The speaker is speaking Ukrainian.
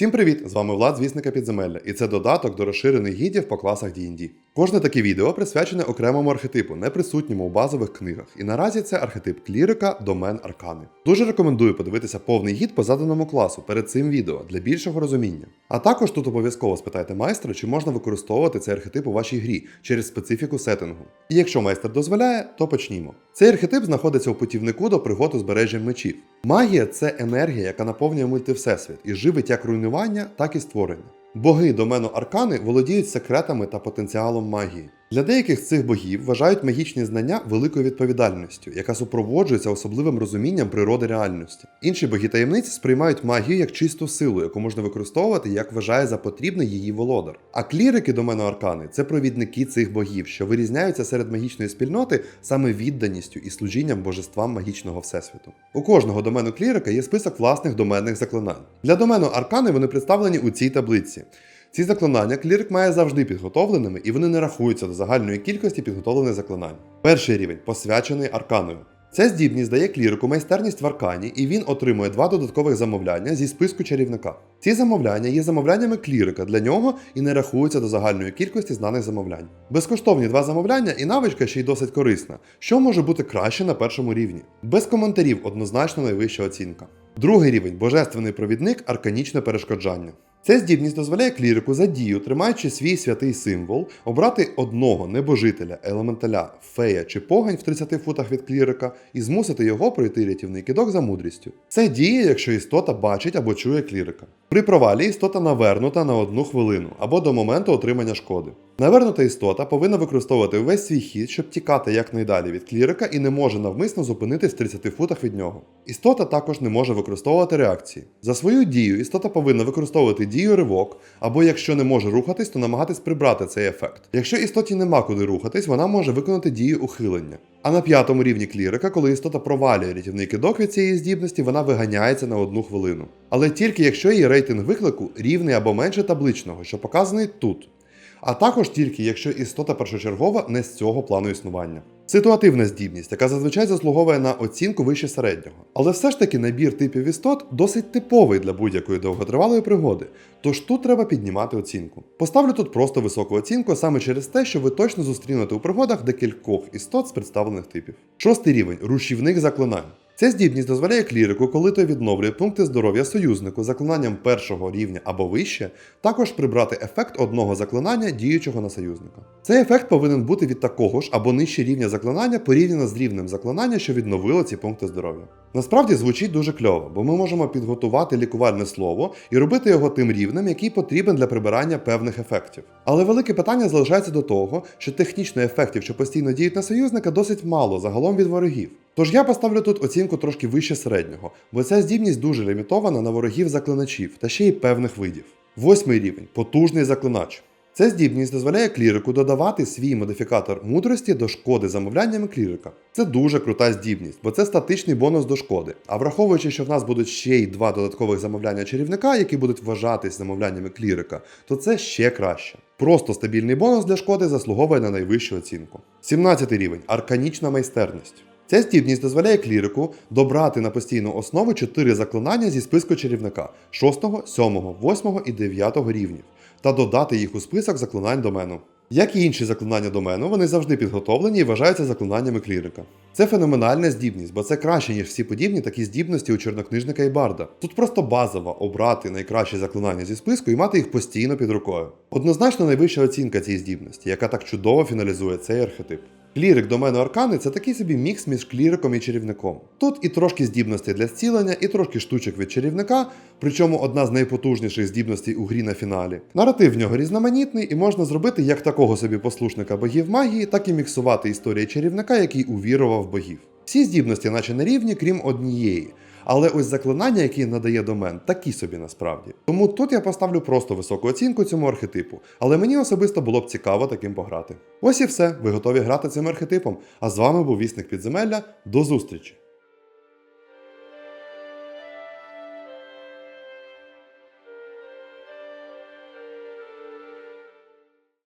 Всім привіт! З вами Влад, звісника підземелля, і це додаток до розширених гідів по класах D&D. Кожне таке відео присвячене окремому архетипу, не присутньому у базових книгах. І наразі це архетип клірика, домен аркани. Дуже рекомендую подивитися повний гід по заданому класу перед цим відео для більшого розуміння. А також тут обов'язково спитайте майстра, чи можна використовувати цей архетип у вашій грі через специфіку сеттингу. І якщо майстер дозволяє, то почнімо. Цей архетип знаходиться у путівнику до пригод узбережжя мечів. Магія це енергія, яка наповнює мультивсесвіт і живить як руйнування, так і створення. Боги домену аркани володіють секретами та потенціалом магії. Для деяких з цих богів вважають магічні знання великою відповідальністю, яка супроводжується особливим розумінням природи реальності. Інші боги таємниць сприймають магію як чисту силу, яку можна використовувати як вважає за потрібне її володар. А клірики домену аркани це провідники цих богів, що вирізняються серед магічної спільноти саме відданістю і служінням божествам магічного всесвіту. У кожного домену клірика є список власних доменних заклинань. Для домену аркани вони представлені у цій таблиці. Ці заклинання клірик має завжди підготовленими, і вони не рахуються до загальної кількості підготовлених заклинань. Перший рівень посвячений арканою. Ця здібність дає клірику майстерність в аркані, і він отримує два додаткових замовляння зі списку чарівника. Ці замовляння є замовляннями клірика для нього і не рахуються до загальної кількості знаних замовлянь. Безкоштовні два замовляння і навичка ще й досить корисна, що може бути краще на першому рівні. Без коментарів однозначно найвища оцінка. Другий рівень божественний провідник арканічне перешкоджання. Ця здібність дозволяє клірику за дію, тримаючи свій святий символ, обрати одного небожителя, елементаля, фея чи погань в 30 футах від клірика і змусити його пройти рятівний кидок за мудрістю. Це діє, якщо істота бачить або чує клірика. При провалі істота навернута на одну хвилину або до моменту отримання шкоди. Навернута істота повинна використовувати увесь свій хід, щоб тікати якнайдалі від клірика і не може навмисно зупинитись в 30 футах від нього. Істота також не може використовувати реакції. За свою дію істота повинна використовувати дію ривок, або якщо не може рухатись, то намагатись прибрати цей ефект. Якщо істоті нема куди рухатись, вона може виконати дію ухилення. А на п'ятому рівні клірика, коли істота провалює рятівний кидок від цієї здібності, вона виганяється на одну хвилину. Але тільки якщо її рейтинг виклику рівний або менше табличного, що показаний тут. А також тільки якщо істота першочергова не з цього плану існування. Ситуативна здібність, яка зазвичай заслуговує на оцінку вище середнього. Але все ж таки набір типів істот досить типовий для будь-якої довготривалої пригоди, тож тут треба піднімати оцінку. Поставлю тут просто високу оцінку саме через те, що ви точно зустрінете у пригодах декількох істот з представлених типів. Шостий рівень рушівник заклинань. Ця здібність дозволяє клірику, коли той відновлює пункти здоров'я союзнику заклинанням першого рівня або вище, також прибрати ефект одного заклинання діючого на союзника. Цей ефект повинен бути від такого ж або нижче рівня заклинання порівняно з рівнем заклинання, що відновило ці пункти здоров'я. Насправді звучить дуже кльово, бо ми можемо підготувати лікувальне слово і робити його тим рівнем, який потрібен для прибирання певних ефектів. Але велике питання залишається до того, що технічно ефектів, що постійно діють на союзника, досить мало загалом від ворогів. Тож я поставлю тут оцінку трошки вище середнього, бо ця здібність дуже лімітована на ворогів заклиначів та ще й певних видів. Восьмий рівень потужний заклинач. Ця здібність дозволяє клірику додавати свій модифікатор мудрості до шкоди замовляннями клірика. Це дуже крута здібність, бо це статичний бонус до шкоди. А враховуючи, що в нас будуть ще й два додаткових замовляння чарівника, які будуть вважатись замовляннями клірика, то це ще краще. Просто стабільний бонус для шкоди заслуговує на найвищу оцінку. 17 рівень арканічна майстерність. Ця здібність дозволяє клірику добрати на постійну основу 4 заклинання зі списку чарівника 6, 7, 8 і 9 рівнів та додати їх у список заклинань домену. Як і інші заклинання домену, вони завжди підготовлені і вважаються заклинаннями клірика. Це феноменальна здібність, бо це краще, ніж всі подібні такі здібності у чорнокнижника і барда. Тут просто базово обрати найкращі заклинання зі списку і мати їх постійно під рукою. Однозначно найвища оцінка цієї здібності, яка так чудово фіналізує цей архетип. Клірик домену аркани це такий собі мікс між кліриком і чарівником. Тут і трошки здібностей для зцілення, і трошки штучок від чарівника, причому одна з найпотужніших здібностей у грі на фіналі. Наратив в нього різноманітний, і можна зробити як такого собі послушника богів магії, так і міксувати історії чарівника, який увірував богів. Всі здібності, наче на рівні, крім однієї. Але ось заклинання, які надає домен, такі собі насправді. Тому тут я поставлю просто високу оцінку цьому архетипу, але мені особисто було б цікаво таким пограти. Ось і все. Ви готові грати цим архетипом. А з вами був вісник підземелля. До зустрічі!